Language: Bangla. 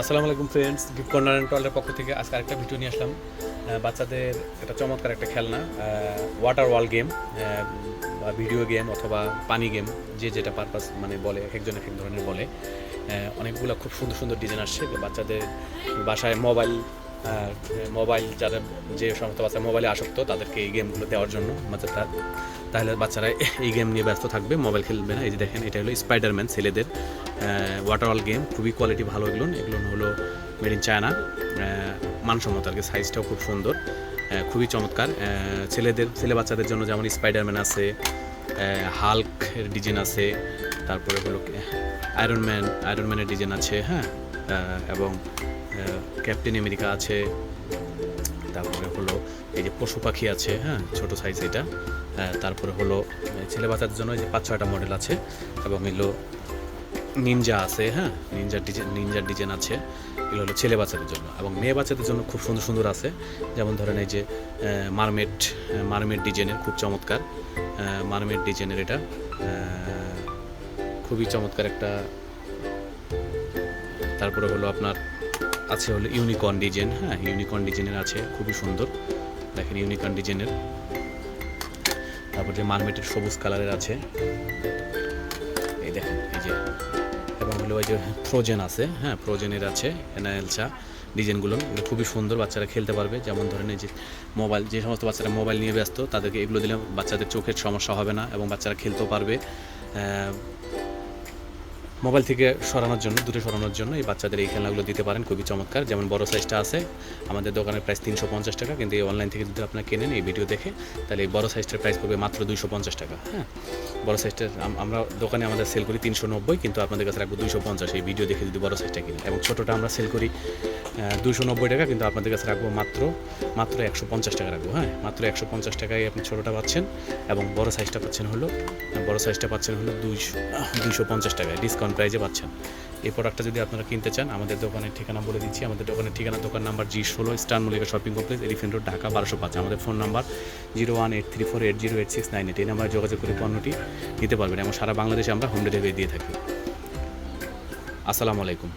আসসালামু আলাইকুম ফ্রেন্ডস গিফট কর্নার অ্যান্ড টলের পক্ষ থেকে আজকে আরেকটা ভিডিও নিয়ে আসলাম। বাচ্চাদের একটা চমৎকার একটা খেলনা ওয়াটার ওয়াল গেম বা ভিডিও গেম অথবা পানি গেম যে যেটা পারপাস মানে বলে এক একজন এক এক ধরনের বলে। অনেকগুলো খুব সুন্দর সুন্দর ডিজাইন আসছে। বাচ্চাদের বাসায় মোবাইল মোবাইল যারা যে সমস্ত বাচ্চা মোবাইলে আসক্ত, তাদেরকে এই গেমগুলো দেওয়ার জন্য বাচ্চাটা তাহলে বাচ্চারা এই গেম নিয়ে ব্যস্ত থাকবে, মোবাইল খেলবে না। এই যে দেখেন, এটা হলো স্পাইডারম্যান ছেলেদের ওয়াটার অল গেম খুবই কোয়ালিটি ভালো এগুলো। এগুলো হলো মেড ইন চায়না মানসম্মত আর কি সাইজটাও খুব সুন্দর। খুবই চমৎকার। ছেলেদের, ছেলে বাচ্চাদের জন্য যেমন স্পাইডারম্যান আছে হাল্ক ডিজাইন আছে, তারপরে হলো আয়রন ম্যান আয়রন ম্যানের ডিজাইন আছে হ্যাঁ? এবং ক্যাপ্টেন আমেরিকা আছে, তারপরে হলো এই যে পশু পাখি আছে হ্যাঁ ছোট সাইজ এটা তারপরে হলো ছেলে বাচ্চার জন্য যে পাঁচ ছয়টা মডেল আছে এবং এগুলো নিনজা আছে হ্যাঁ নিনজার ডিজাইন নিনজার ডিজাইন আছে, এগুলো হলো ছেলে বাচ্চাদের জন্য এবং মেয়ে বাচ্চাদের জন্য খুব সুন্দর সুন্দর আছে, যেমন ধরেন এই যে মারমেড মারমেড ডিজাইনের খুব চমৎকার মারমেড ডিজাইনের এটা খুবই চমৎকার একটা, তারপরে হলো আপনার আছে হলো ইউনিকর্ন ডিজাইন হ্যাঁ ইউনিকর্ন ডিজাইনের আছে, খুবই সুন্দর। দেখেন ইউনিকর্ন ডিজাইনের তারপর যে মারমেটের সবুজ কালারের আছে। এই দেখেন, এই যে। এবং হলো ওই যে ফ্রোজেন আছে হ্যাঁ ফ্রোজেনের আছে এনায়েলসা ডিজাইনগুলো এগুলো খুবই সুন্দর, বাচ্চারা খেলতে পারবে। যেমন ধরেন এই যে মোবাইল যে সমস্ত বাচ্চারা মোবাইল নিয়ে ব্যস্ত, তাদেরকে এগুলো দিলে বাচ্চাদের চোখের সমস্যা হবে না এবং বাচ্চারা খেলতেও পারবে। মোবাইল থেকে সরানোর জন্য, দূরে সরানোর জন্য এই বাচ্চাদের এই খেলনাগুলো দিতে পারেন। খুবই চমৎকার। যেমন বড় সাইজটা আছে, আমাদের দোকানের প্রাইস তিনশো পঞ্চাশ টাকা, কিন্তু এই অনলাইন থেকে যদি আপনারা কেনেন এই ভিডিও দেখে, তাহলে এই বড় সাইজটার প্রাইস পড়বে মাত্র দুইশো পঞ্চাশ টাকা হ্যাঁ? বড় সাইজটার আম- আমরা দোকানে আমাদের সেল করি তিনশো নব্বই, কিন্তু আপনাদের কাছে রাখব দুইশো পঞ্চাশ, এই ভিডিও দেখে যদি বড় সাইজটা কিনে এবং ছোটোটা আমরা সেল করি দুশো নব্বই টাকা, কিন্তু আপনাদের কাছে রাখব মাত্র মাত্র একশো পঞ্চাশ টাকা রাখব হ্যাঁ? মাত্র একশো পঞ্চাশ টাকায় আপনি ছোটোটা পাচ্ছেন, এবং বড় সাইজটা পাচ্ছেন হলো, বড় সাইজটা পাচ্ছেন হলো দুইশো দুইশো পঞ্চাশ টাকায় ডিসকাউন্ট প্রাইজে পাচ্ছেন। এই প্রোডাক্টটা যদি আপনারা কিনতে চান, আমাদের দোকানের ঠিকানা বলে দিচ্ছি। আমাদের দোকানের ঠিকানা, দোকান নাম্বার জি ষোলো star Mallika shopping complex elephant road Dhaka বারোশো পাঁচ। আমাদের phone number zero one eight three four eight zero eight six nine eight এই নাম্বারে যোগাযোগ করে পণ্যটি নিতে পারবেন এবং সারা বাংলাদেশে আমরা হোম ডেলিভারি দিয়ে থাকি। আসসালামু আলাইকুম।